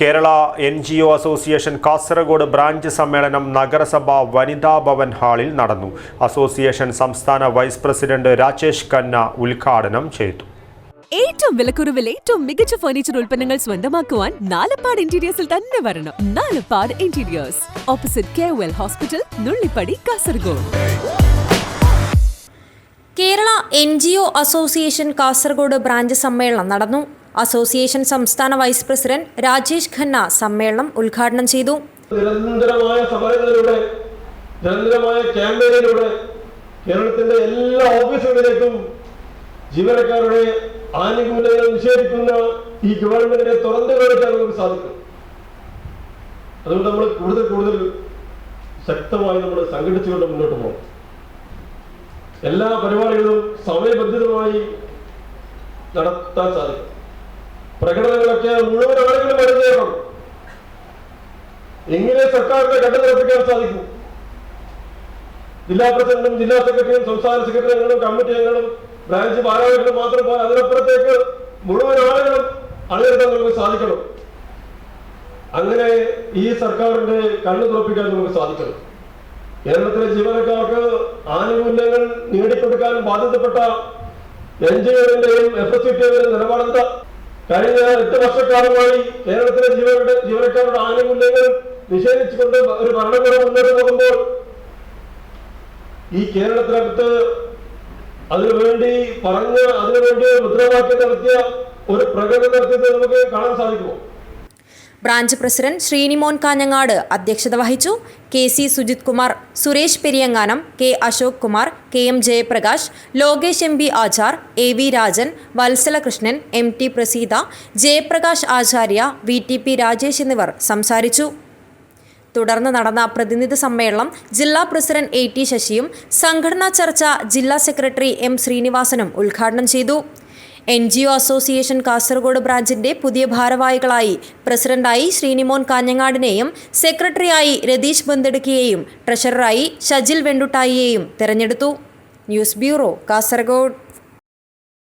Kerala N G O association Kasaragod branch സമ്മേളനം നഗരസഭ വനിതാ ഭവൻ ഹാളിൽ നടന്നു. അസോസിയേഷൻ സംസ്ഥാന വൈസ് പ്രസിഡന്റ് രാജേഷ് ഖന്ന ഉദ്ഘാടനം ചെയ്തു. ഏറ്റവും വിലക്കുറവിൽ ഏറ്റവും മികച്ച ഫർണിച്ചർ ഉൽപ്പന്നങ്ങൾ സ്വന്തമാക്കുവാൻ നാലപ്പാട് ഇന്റീരിയേഴ്സിൽ തന്നെ വരണം. Nalappad interiors opposite K hospital Nullippady Kasaragod N G O association Kasaragod branch സമ്മേളനം നടന്നു. അസോസിയേഷൻ സംസ്ഥാന വൈസ് പ്രസിഡന്റ് രാജേഷ് ഖന്ന സമ്മേളനം ഉദ്ഘാടനം ചെയ്തു. നിരന്തരമായ സമരങ്ങളിലൂടെ നിരന്തരമായ ക്യാമ്പയിനിലൂടെ കേരളത്തിന്റെ എല്ലാ ഓഫീസുകളിലേക്കും ജീവനക്കാരുടെ ആനുകൂല്യങ്ങൾ നിഷേധിക്കുന്ന ഈ ഗവൺമെന്റിനെ തുറന്നു കാണിക്കാൻ നമുക്ക് സാധിക്കും. അതുകൊണ്ട് നമ്മൾ കൂടുതൽ കൂടുതൽ ശക്തമായി നമ്മൾ സംഘടിച്ചുകൊണ്ട് മുന്നോട്ട് പോകും എല്ലാ പരിപാടികളും സമയബന്ധിതമായി നടത്താൻ സാധിക്കും. പ്രകടനങ്ങളൊക്കെ മുഴുവൻ ആളുകളും വരുന്നേക്കണം എങ്ങനെ സർക്കാരിനെ കണ്ടുനിറപ്പിക്കാൻ സാധിക്കും? ജില്ലാ പ്രസിഡന്റും ജില്ലാ സെക്രട്ടറിയും സംസ്ഥാന സെക്രട്ടറി അംഗങ്ങളും കമ്മിറ്റി അംഗങ്ങളും ബ്രാഞ്ച് ഭാരവാഹികളും മാത്രം പോരാ അതിനപ്പുറത്തേക്ക് മുഴുവൻ ആളുകളും അണിനിരത്താൻ നമുക്ക് സാധിക്കണം. അങ്ങനെ ഈ സർക്കാരിന്റെ കണ്ണു തുറപ്പിക്കാൻ നമുക്ക് സാധിക്കണം. കേരളത്തിലെ ജീവനക്കാർക്ക് ആനുകൂല്യങ്ങൾ നേടിക്കൊടുക്കാൻ ബാധ്യതപ്പെട്ട എൻ ജി ഒന്റെയും എഫ് എസ് സിയുടെയും നിലപാടെന്താ? കഴിഞ്ഞ എട്ട് വർഷക്കാലമായി കേരളത്തിലെ ജീവനക്കാരുടെ ജീവനക്കാരുടെ ആനുകൂല്യങ്ങൾ നിഷേധിച്ചുകൊണ്ട് ഒരു ഭരണകൂടം മുന്നോട്ട് പോകുമ്പോൾ ഈ കേരളത്തിനകത്ത് അതിനുവേണ്ടി പറഞ്ഞ് അതിനുവേണ്ടി മുദ്രാവാക്യം നടത്തിയ ഒരു പ്രകടനം നടത്തിയത് നമുക്ക് കാണാൻ സാധിക്കുമോ? ബ്രാഞ്ച് പ്രസിഡന്റ് ശ്രീനിമോൻ കാഞ്ഞങ്ങാട് അധ്യക്ഷത വഹിച്ചു. K C Sujith Kumar Suresh Periyanganam K Ashok Kumar K M Jayaprakash Lokesh M B Achar A V Rajan Valsalakrishnan M T Praseetha Jayaprakash Acharya V T P Rajesh എന്നിവർ സംസാരിച്ചു. തുടർന്ന് നടന്ന പ്രതിനിധി സമ്മേളനം ജില്ലാ president A T ശശിയും സംഘടനാ ചർച്ച ജില്ലാ സെക്രട്ടറി എം ശ്രീനിവാസനും ഉദ്ഘാടനം ചെയ്തു. N G O association Kasaragod ബ്രാഞ്ചിന്റെ പുതിയ ഭാരവാഹികളായി പ്രസിഡന്റായി ശ്രീനിമോൻ കാഞ്ഞങ്ങാടിനെയും സെക്രട്ടറിയായി രതീഷ് ബന്തെടുക്കിയെയും ട്രഷററായി ഷജിൽ വെണ്ടുട്ടായിയെയും തെരഞ്ഞെടുത്തു. News bureau Kasaragod.